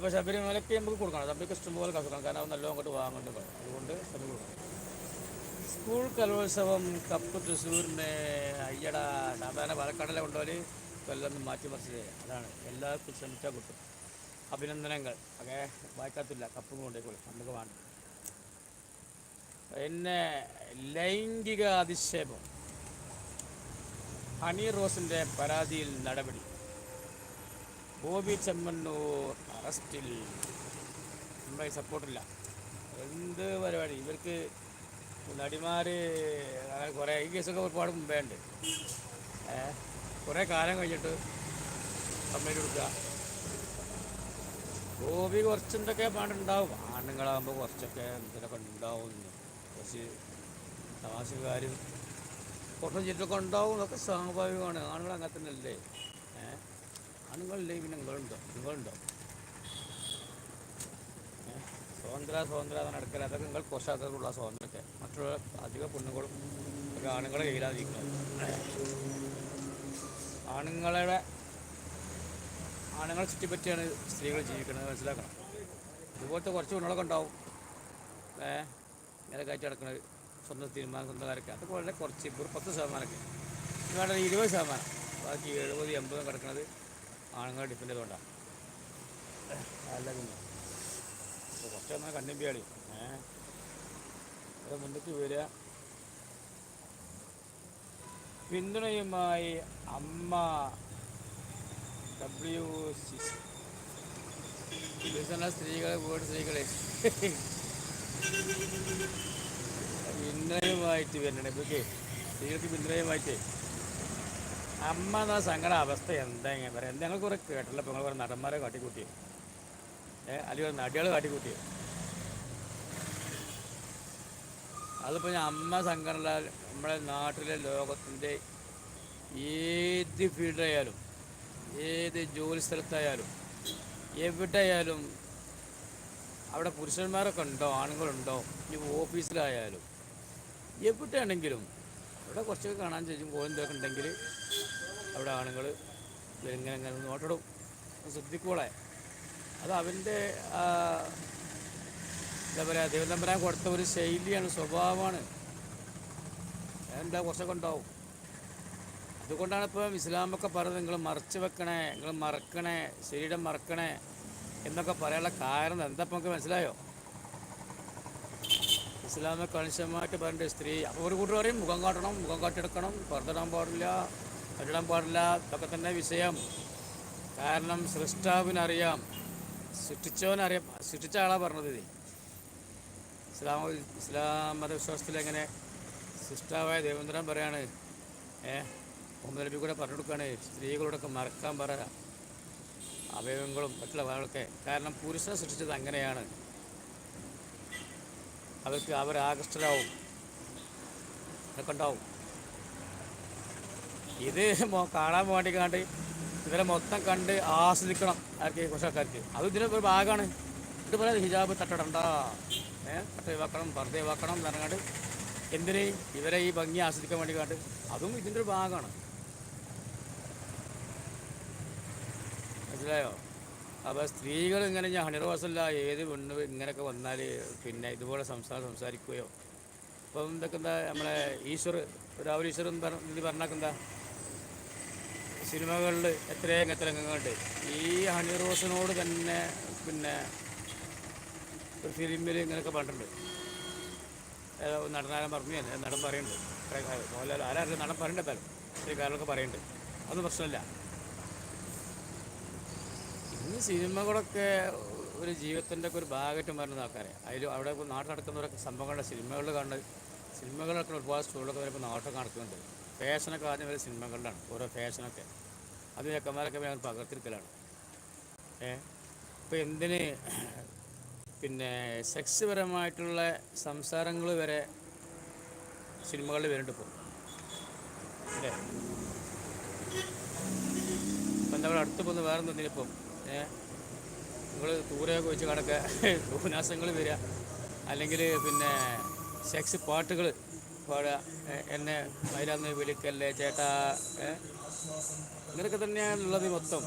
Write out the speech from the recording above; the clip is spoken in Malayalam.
അപ്പോൾ ശബരിമലയ്ക്ക് നമുക്ക് കൊടുക്കണം. ശബരിക്ക് ഇഷ്ടംപോലെ പോലെ കൊടുക്കണം. കാരണം അവൻ നല്ലോണം അങ്ങോട്ട് വാങ്ങുന്നുണ്ട് അതുകൊണ്ട് ശബരി കൊടുക്കണം. സ്കൂൾ കലോത്സവം കപ്പ് തൃശ്ശൂരിന്റെ അയ്യട സാധാരണ പാലക്കാടിലെ കൊണ്ടുപോലെ കൊല്ലം മാറ്റി മറിച്ചത് അതാണ്. എല്ലാവർക്കും ശ്രമിച്ചാൽ കിട്ടും. അഭിനന്ദനങ്ങൾ. ഒക്കെ വായിക്കാത്തില്ല. കപ്പും കൊണ്ടേക്കോളൂ നമുക്ക് വേണ്ട. പിന്നെ ലൈംഗിക അധിക്ഷേപം ഹണി റോസിന്റെ പരാതിയിൽ നടപടി. ബോബി ചെമ്മണ്ണൂർ അറസ്റ്റിൽ. നമ്മുടെ സപ്പോർട്ടില്ല എന്ത് പരിപാടി? ഇവർക്ക് നടിമാർ കുറേ ഈ കേസൊക്കെ ഒരുപാട് മുമ്പേ ഉണ്ട്. കുറേ കാലം കഴിഞ്ഞിട്ട് കംപ്ലൈന്റ് കൊടുക്കുക. ഗോപി കുറച്ചെന്തൊക്കെ പാടുണ്ടാവും. ആണുങ്ങളാകുമ്പോൾ കുറച്ചൊക്കെ എന്തൊക്കെ ഉണ്ടാവും. കുറച്ച് തമാശക്കാരും കുറച്ചും ചുറ്റൊക്കെ ഉണ്ടാവും. എന്നൊക്കെ സ്വാഭാവികമാണ്. ആണുങ്ങൾ അങ്ങനെ തന്നെ അല്ലേ ആണുങ്ങളില്ലേ പിന്നെ നിങ്ങളുണ്ടോ. നിങ്ങളുണ്ടോ? സ്വതന്ത്ര സ്വതന്ത്ര നടക്കല അതൊക്കെ നിങ്ങൾ കുറച്ചകത്തുള്ള സ്വാതന്ത്ര്യമൊക്കെ മറ്റുള്ള അധിക പെണ്ണുങ്ങളും ഒക്കെ ആണുങ്ങളെ കയ്യിലാതിരിക്കുന്നത് ആണുങ്ങളുടെ ആണുങ്ങളെ ചുറ്റിപ്പറ്റിയാണ് സ്ത്രീകൾ ജീവിക്കുന്നത്. മനസ്സിലാക്കണം. ഇതുപോലത്തെ കുറച്ച് പെണ്ണുകളൊക്കെ ഉണ്ടാവും. ഏ? ഇങ്ങനെ കയറ്റി നടക്കുന്നത് സ്വന്തം തീരുമാനം സ്വന്തം കാര്യമൊക്കെ അതൊക്കെ വളരെ കുറച്ച് ഇപ്പോൾ പത്ത് ശതമാനമൊക്കെ. വേണ്ട ഇരുപത് ശതമാനം. ബാക്കി എഴുപത് എൺപതും കിടക്കുന്നത് ആണുങ്ങളെ ഡിപ്പെൻഡ് ചെയ്തുകൊണ്ടാണ് അല്ല പിന്നെ. കുറച്ച് എന്നാൽ കണ്ണിമ്പിയാളി ഏഹ് അത് മുന്നേക്ക് വരിക. പിന്തുണയുമായി അമ്മ ഡബ്ല്യു സി വികസന സ്ത്രീകളെ വീട് സ്ത്രീകളെ. പിന്തുണയുമായിട്ട് വരണേ. ഇപ്പൊക്കെ സ്ത്രീകൾക്ക് പിന്തുണയുമായിട്ട്. അമ്മ എന്ന സങ്കട അവസ്ഥ എന്താ പറയാം? എന്താ ഞങ്ങൾ കുറെ കേട്ടല്ലോ ഇപ്പൊ നിങ്ങൾ കുറെ നടന്മാരെ കാട്ടിക്കൂട്ടി. ഏഹ് അല്ലെങ്കിൽ നടികൾ കാട്ടിക്കൂട്ടി. അതിപ്പോ ഞാൻ അമ്മ സംഘടന നമ്മുടെ നാട്ടിലെ ലോകത്തിന്റെ ഏത് ഫീൽഡായാലും ഏത് ജോലി സ്ഥലത്തായാലും എവിടെയായാലും അവിടെ പുരുഷന്മാരൊക്കെ ഉണ്ടോ ആണുങ്ങളുണ്ടോ ഈ ഓഫീസിലായാലും എവിടെയാണെങ്കിലും അവിടെ കുറച്ചൊക്കെ കാണാൻ ചോദിച്ചു പോയെന്തൊക്കെ ഉണ്ടെങ്കിൽ അവിടെ ആണുങ്ങൾ ഇങ്ങനെ ഇങ്ങനെ നോട്ടിടും. ശ്രദ്ധിക്കോളെ. അത് അവന്റെ എന്താ പറയുക ദേവതമ്പരാൻ കൊടുത്ത ഒരു ശൈലിയാണ് സ്വഭാവമാണ്. എന്താ കുറച്ചൊക്കെ ഉണ്ടാവും. അതുകൊണ്ടാണ് ഇപ്പം ഇസ്ലാമൊക്കെ പറയുന്നത് നിങ്ങൾ മറച്ചു വെക്കണേ നിങ്ങൾ മറക്കണേ ശരീരം മറക്കണേ എന്നൊക്കെ പറയാനുള്ള കാരണം എന്താ ഇപ്പം നമുക്ക് മനസ്സിലായോ? ഇസ്ലാമെ കണിശമായിട്ട് പറഞ്ഞ സ്ത്രീ. അപ്പോൾ ഒരു കൂട്ടർ പറയും മുഖം കാട്ടണം മുഖം കാട്ടിയെടുക്കണം പുറത്തിടാൻ പാടില്ല കട്ടിടാൻ പാടില്ല. ഇതൊക്കെ തന്നെ വിഷയം. കാരണം സൃഷ്ടാവിനറിയാം സൃഷ്ടിച്ചവനറിയാം സൃഷ്ടിച്ച ആളാണ് പറഞ്ഞത് ഇത്. ഇസ്ലാം ഇസ്ലാം മതവിശ്വാസത്തിൽ എങ്ങനെ സൃഷ്ടാവായ ദേവേന്ദ്രൻ പറയാണ് ഏ മുഹമ്മദ് നബി കൂടെ പറഞ്ഞു കൊടുക്കുകയാണ് സ്ത്രീകളോടൊക്കെ മറക്കാൻ പറ അവയവങ്ങളും മറ്റുള്ള കാരണം പുരുഷനെ സൃഷ്ടിച്ചത് അങ്ങനെയാണ്. അവർക്ക് അവർ ഇതൊക്കെ ഉണ്ടാവും ഇത് കാണാൻ വേണ്ടി കണ്ട് ഇവരെ മൊത്തം കണ്ട് ആസ്വദിക്കണം ആർക്ക് കുറച്ച് ആൾക്കാർക്ക് അത് ഇതിന് ഒരു ഭാഗമാണ്. ഇത് പോലെ ഹിജാബ് തട്ടടണ്ട. ഏഹ് തട്ട ഒഴിവാക്കണം പർദ്ദ ഒഴിവാക്കണം എന്ന് പറഞ്ഞാണ്ട് എന്തിന് ഇവരെ ഈ ഭംഗി ആസ്വദിക്കാൻ വേണ്ടി കണ്ട് അതും ഇതിന്റെ ഒരു ഭാഗമാണ്. മനസ്സിലായോ? അപ്പോൾ സ്ത്രീകൾ ഇങ്ങനെ ഞാൻ ഹണിറവാസല്ല ഏത് പെണ്ണ് ഇങ്ങനെയൊക്കെ വന്നാൽ പിന്നെ ഇതുപോലെ സംസാരം സംസാരിക്കുകയോ? അപ്പം ഇതൊക്കെ എന്താ നമ്മളെ ഈശ്വർ രാഹുൽ ഈശ്വർ എന്ന് പറഞ്ഞ ഇത് പറഞ്ഞാൽ എന്താ? സിനിമകളിൽ എത്രയും എത്ര രംഗങ്ങളുണ്ട് ഈ ഹണി റോസിനോട് തന്നെ പിന്നെ ഒരു ഫിലിമിൽ ഇങ്ങനെയൊക്കെ പറഞ്ഞിട്ടുണ്ട്. നടനാരം പറഞ്ഞു നടൻ പറയുന്നുണ്ട്. മോഹൻലാൽ ആരാരും നടൻ പറയണ്ടെത്താലും ഈ കാര്യങ്ങളൊക്കെ പറയുന്നുണ്ട്. അതൊന്നും പ്രശ്നമില്ല. സിനിമകളൊക്കെ ഒരു ജീവിതത്തിന്റെ ഒക്കെ ഒരു ഭാഗമായിട്ട് വരുന്ന ആൾക്കാരെ അതിൽ അവിടെ നാട്ടിൽ നടക്കുന്നവരൊക്കെ സംഭവങ്ങളുടെ സിനിമകളിൽ കാണുന്നത് സിനിമകളൊക്കെ ഒരുപാട് സ്റ്റോറിലൊക്കെ വരുമ്പോൾ നാട്ടിൽ നടക്കുന്നുണ്ട്. ഫാഷനൊക്കെ ആദ്യം വരെ സിനിമകളിലാണ് ഓരോ ഫാഷനൊക്കെ. അത് ചെക്കന്മാരൊക്കെ ഞാൻ പകർത്തിരിക്കലാണ് ഏ? ഇപ്പോൾ എന്തിന് പിന്നെ സെക്സ് പരമായിട്ടുള്ള സംസാരങ്ങൾ വരെ സിനിമകളിൽ വരുന്നുണ്ട് ഇപ്പോൾ അല്ലേ? ഇപ്പം എന്താ പറയുക അടുത്ത് പോകുന്ന വേറെ എന്തെങ്കിലും ഏ നിങ്ങൾ ദൂരെയൊക്കെ വെച്ച് കണക്കെ ഉപന്യാസങ്ങൾ വരിക അല്ലെങ്കിൽ പിന്നെ സെക്സ് പാട്ടുകൾ പാടുക. എന്നെ മൈലാന്ന് വിളിക്കല്ലേ ചേട്ടാ? ഇങ്ങനെയൊക്കെ തന്നെയാണുള്ളത് മൊത്തം.